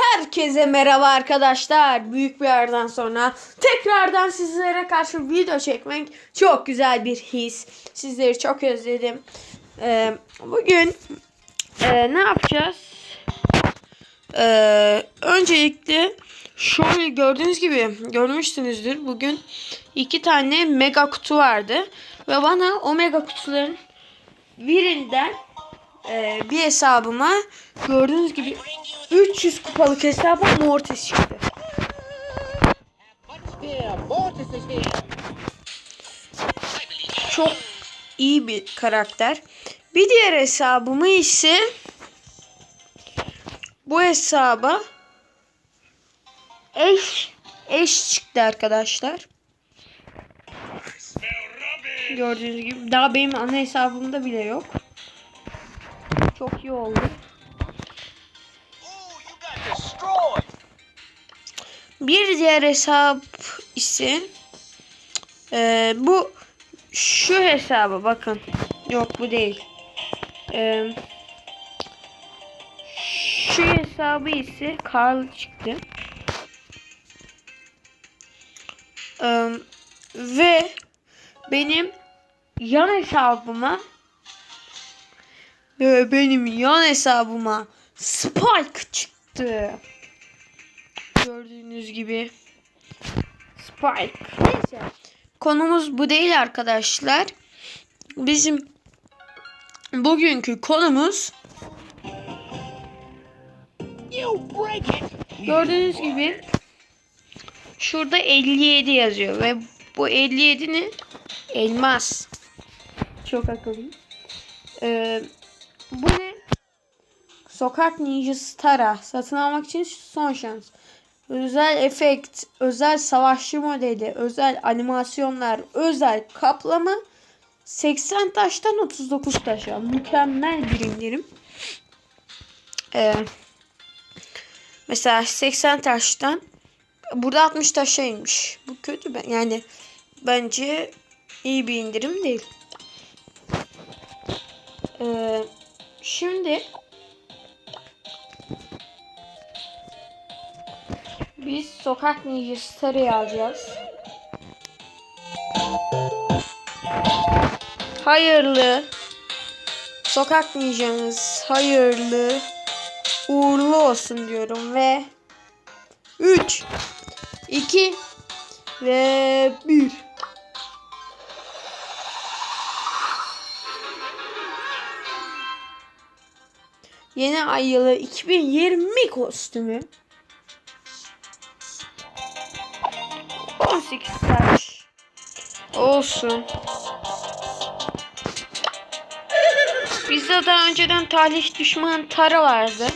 Herkese merhaba arkadaşlar. Büyük bir yerden sonra tekrardan sizlere karşı video çekmek çok güzel bir his. Sizleri çok özledim. Ee, bugün e, ne yapacağız? Ee, öncelikle şöyle gördüğünüz gibi görmüşsünüzdür. Bugün iki tane mega kutu vardı. Ve bana o mega kutuların birinden e, bir hesabıma gördüğünüz gibi 300 kupalık hesaba Mortis çıktı. Çok iyi bir karakter. Bir diğer hesabımı ise bu hesaba eş eş çıktı arkadaşlar. Gördüğünüz gibi daha benim ana hesabımda bile yok. Çok iyi oldu. Bir diğer hesap ise e, bu şu hesabı bakın. Yok bu değil. E, şu hesabı ise Karl çıktı. E, ve benim yan hesabıma ve benim yan hesabıma Spike çıktı. Gördüğünüz gibi. Spike. Neyse. Konumuz bu değil arkadaşlar. Bizim bugünkü konumuz gördüğünüz gibi şurada 57 yazıyor ve bu 57 ne? Elmas. Çok akıllıyım. Ee, bu ne? Sokak Ninjası Tara. Satın almak için son şans. Özel efekt, özel savaşçı modeli, özel animasyonlar, özel kaplama 80 taştan 39 taşa. Mükemmel bir indirim. Ee, mesela 80 taştan burada 60 taşa inmiş. Bu kötü ben yani bence iyi bir indirim değil. Ee, şimdi Biz sokak ninjası sarıyı alacağız. Hayırlı. Sokak ninjamız hayırlı. Uğurlu olsun diyorum ve 3 2 ve 1 Yeni ay yılı 2020 kostümü. 18 taş. Olsun. Bizde daha önceden talih düşman Tara vardı.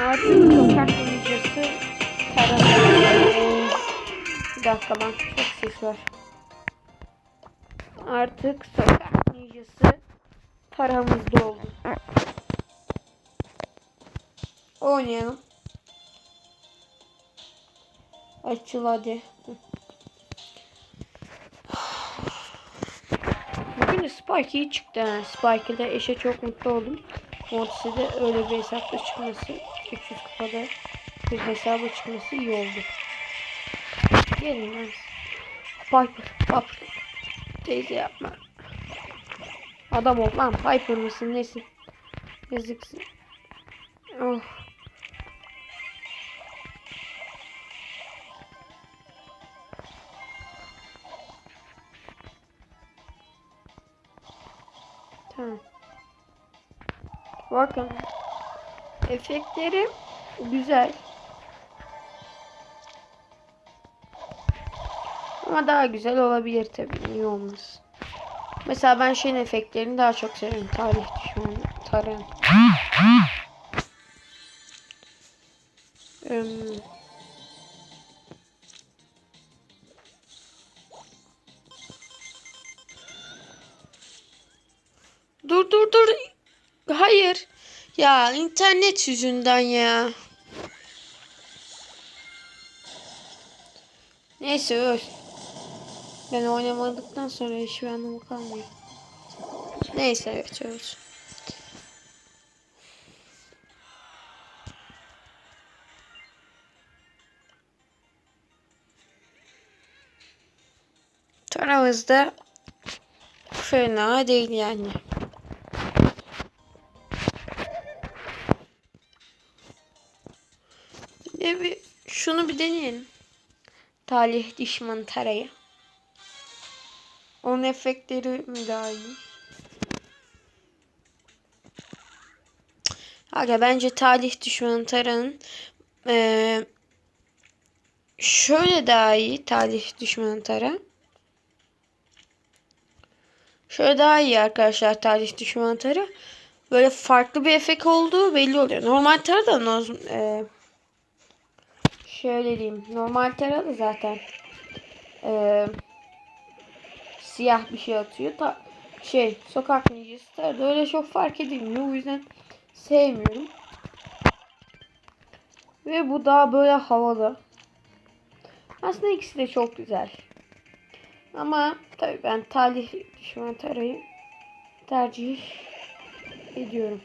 Artık sokak ninjası Tara. Bir dakika lan çok ses var. Artık sokak ninjası Tara'mızda oldu. Oynayalım. Açıl hadi. Bugün de Spike iyi çıktı. ha. Spike'ı da eşe çok mutlu oldum. Mortis'e de öyle bir hesapla çıkması 300 kupada bir hesaba çıkması iyi oldu. Gelin lan. Piper. Piper. Teyze yapma. Adam ol lan. Piper mısın nesin? Yazıksın. Oh. Tamam. Bakın. Efektleri güzel. Ama daha güzel olabilir tabii. Niye olmaz? Mesela ben şeyin efektlerini daha çok seviyorum. Tarih düşmanı. Taran. Im, Dur dur dur. Hayır. Ya internet yüzünden ya. Neyse öl. Ben oynamadıktan sonra hiçbir anlamı kalmıyor. Neyse evet öl. Fena değil yani. Deneyelim. Talih diş mantarayı. Onun efektleri mi daha iyi? Aga bence talih diş mantarının eee şöyle daha iyi talih diş mantarı. Şöyle daha iyi arkadaşlar talih diş mantarı. Böyle farklı bir efekt olduğu belli oluyor. Normal tara da eee şöyle diyeyim. Normal tara da zaten eee, siyah bir şey atıyor. Ta, şey sokak ninjası tara da öyle çok fark edilmiyor. O yüzden sevmiyorum. Ve bu daha böyle havalı. Aslında ikisi de çok güzel. Ama tabii ben talih düşman tarayı tercih ediyorum.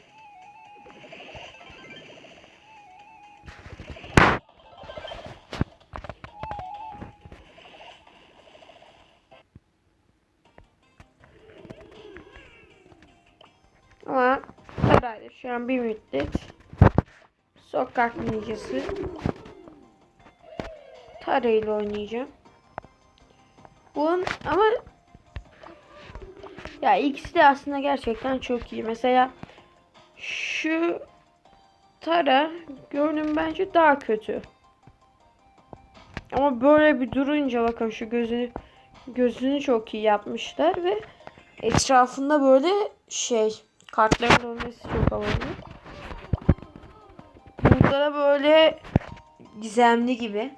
Şu an bir müddet sokak ninjası tarayla oynayacağım. Bunun ama ya ikisi de aslında gerçekten çok iyi. Mesela şu Tara görünüm bence daha kötü. Ama böyle bir durunca bakın şu gözünü gözünü çok iyi yapmışlar ve etrafında böyle şey kartların dönmesi çok havalı. Da böyle gizemli gibi.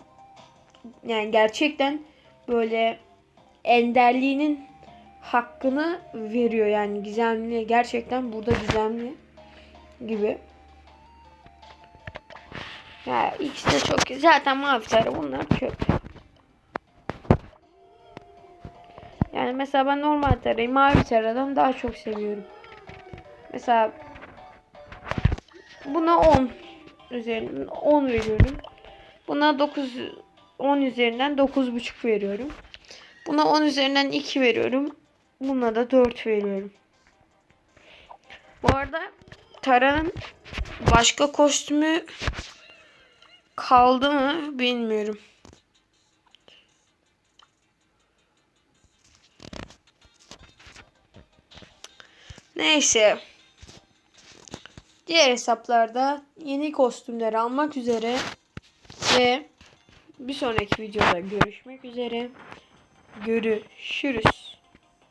Yani gerçekten böyle enderliğinin hakkını veriyor yani gizemli gerçekten burada gizemli gibi. Ya ikisi de çok güzel. Zaten mavi bunlar çöp. Yani mesela ben normal tarayı mavi taradan daha çok seviyorum. Mesela buna 10 üzerinden 10 veriyorum. Buna 9 10 üzerinden 9,5 veriyorum. Buna 10 üzerinden 2 veriyorum. Buna da 4 veriyorum. Bu arada Tara'nın başka kostümü kaldı mı bilmiyorum. Neyse. Diğer hesaplarda yeni kostümleri almak üzere ve bir sonraki videoda görüşmek üzere. Görüşürüz.